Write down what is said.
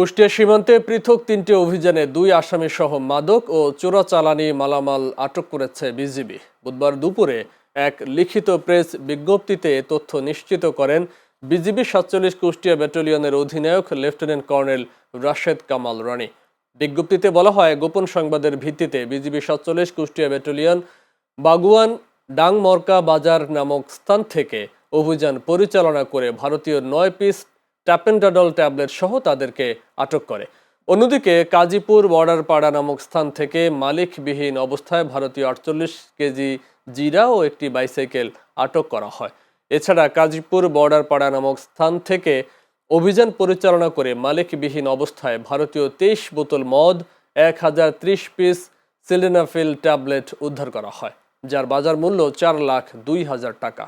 কুষ্টিয়া সীমান্তে পৃথক তিনটি অভিযানে দুই আসামি সহ মাদক ও চোরাচালানি মালামাল আটক করেছে বিজিবি। বুধবার দুপুরে এক লিখিত প্রেস বিজ্ঞপ্তিতে তথ্য নিশ্চিত করেন বিজিবি সাতচল্লিশ কুষ্টিয়া ব্যাটালিয়নের অধিনায়ক লেফটেন্যান্ট কর্নেল রাশেদ কামাল রানী। বিজ্ঞপ্তিতে বলা হয়, গোপন সংবাদের ভিত্তিতে বিজিবি সাতচল্লিশ কুষ্টিয়া ব্যাটালিয়ন বাগুয়ান ডাংমরকা বাজার নামক স্থান থেকে অভিযান পরিচালনা করে ভারতীয় নয় পিস ট্যাপেন্ডাডল ট্যাবলেট সহ তাদেরকে আটক করে। অন্যদিকে কাজীপুর বর্ডার পাড়া নামক স্থান থেকে মালিকবিহীন অবস্থায় ভারতীয় আটচল্লিশ কেজি জিরা ও একটি বাইসাইকেল আটক করা হয়। এছাড়া কাজীপুর বর্ডার পাড়া নামক স্থান থেকে অভিযান পরিচালনা করে মালিকবিহীন অবস্থায় ভারতীয় তেইশ বোতল মদ, এক হাজার ত্রিশ পিস সিলিনাফিল ট্যাবলেট উদ্ধার করা হয়, যার বাজার মূল্য চার লাখ দুই হাজার টাকা।